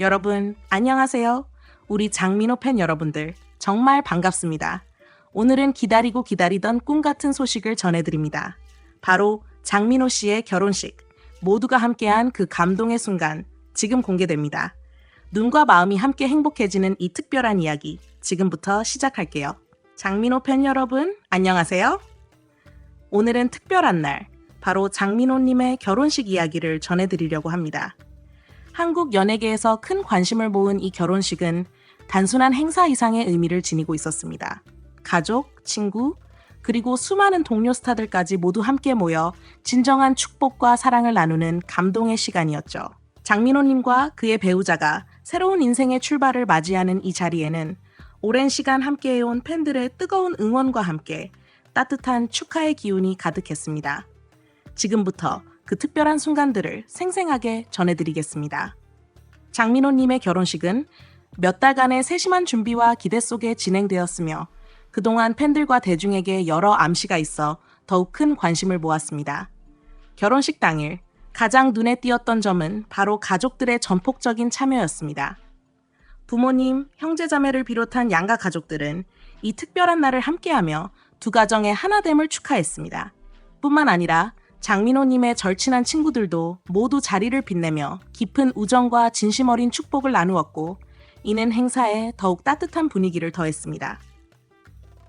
여러분, 안녕하세요. 우리 장민호 팬 여러분들, 정말 반갑습니다. 오늘은 기다리고 기다리던 꿈 같은 소식을 전해드립니다. 바로 장민호 씨의 결혼식. 모두가 함께한 그 감동의 순간, 지금 공개됩니다. 눈과 마음이 함께 행복해지는 이 특별한 이야기, 지금부터 시작할게요. 장민호 팬 여러분, 안녕하세요. 오늘은 특별한 날, 바로 장민호님의 결혼식 이야기를 전해드리려고 합니다. 한국 연예계에서 큰 관심을 모은 이 결혼식은 단순한 행사 이상의 의미를 지니고 있었습니다. 가족, 친구, 그리고 수많은 동료 스타들까지 모두 함께 모여 진정한 축복과 사랑을 나누는 감동의 시간이었죠. 장민호님과 그의 배우자가 새로운 인생의 출발을 맞이하는 이 자리에는 오랜 시간 함께해온 팬들의 뜨거운 응원과 함께 따뜻한 축하의 기운이 가득했습니다. 지금부터 그 특별한 순간들을 생생하게 전해드리겠습니다. 장민호님의 결혼식은 몇 달간의 세심한 준비와 기대 속에 진행되었으며 그동안 팬들과 대중에게 여러 암시가 있어 더욱 큰 관심을 모았습니다. 결혼식 당일 가장 눈에 띄었던 점은 바로 가족들의 전폭적인 참여였습니다. 부모님, 형제자매를 비롯한 양가 가족들은 이 특별한 날을 함께하며 두 가정의 하나됨을 축하했습니다. 뿐만 아니라 장민호님의 절친한 친구들도 모두 자리를 빛내며 깊은 우정과 진심 어린 축복을 나누었고, 이는 행사에 더욱 따뜻한 분위기를 더했습니다.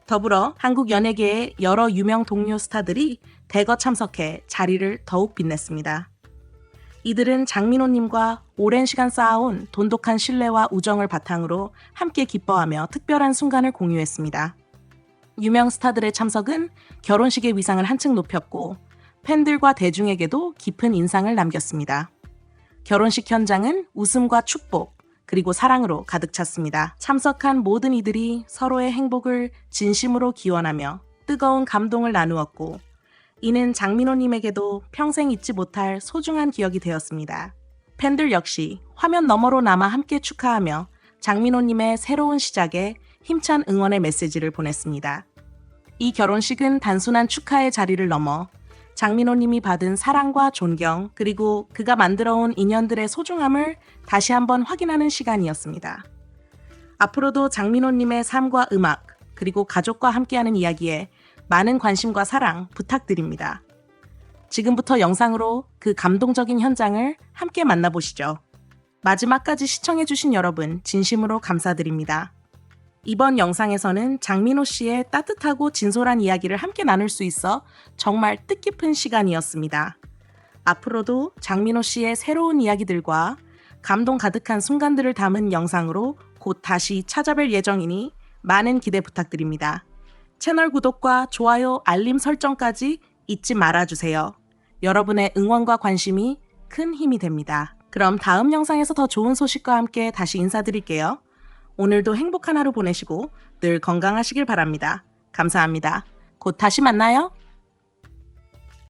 더불어 한국 연예계의 여러 유명 동료 스타들이 대거 참석해 자리를 더욱 빛냈습니다. 이들은 장민호님과 오랜 시간 쌓아온 돈독한 신뢰와 우정을 바탕으로 함께 기뻐하며 특별한 순간을 공유했습니다. 유명 스타들의 참석은 결혼식의 위상을 한층 높였고 팬들과 대중에게도 깊은 인상을 남겼습니다. 결혼식 현장은 웃음과 축복, 그리고 사랑으로 가득 찼습니다. 참석한 모든 이들이 서로의 행복을 진심으로 기원하며 뜨거운 감동을 나누었고, 이는 장민호님에게도 평생 잊지 못할 소중한 기억이 되었습니다. 팬들 역시 화면 너머로 남아 함께 축하하며 장민호님의 새로운 시작에 힘찬 응원의 메시지를 보냈습니다. 이 결혼식은 단순한 축하의 자리를 넘어 장민호님이 받은 사랑과 존경, 그리고 그가 만들어온 인연들의 소중함을 다시 한번 확인하는 시간이었습니다. 앞으로도 장민호님의 삶과 음악, 그리고 가족과 함께하는 이야기에 많은 관심과 사랑 부탁드립니다. 지금부터 영상으로 그 감동적인 현장을 함께 만나보시죠. 마지막까지 시청해주신 여러분, 진심으로 감사드립니다. 이번 영상에서는 장민호 씨의 따뜻하고 진솔한 이야기를 함께 나눌 수 있어 정말 뜻깊은 시간이었습니다. 앞으로도 장민호 씨의 새로운 이야기들과 감동 가득한 순간들을 담은 영상으로 곧 다시 찾아뵐 예정이니 많은 기대 부탁드립니다. 채널 구독과 좋아요, 알림 설정까지 잊지 말아주세요. 여러분의 응원과 관심이 큰 힘이 됩니다. 그럼 다음 영상에서 더 좋은 소식과 함께 다시 인사드릴게요. 오늘도 행복한 하루 보내시고 늘 건강하시길 바랍니다. 감사합니다. 곧 다시 만나요.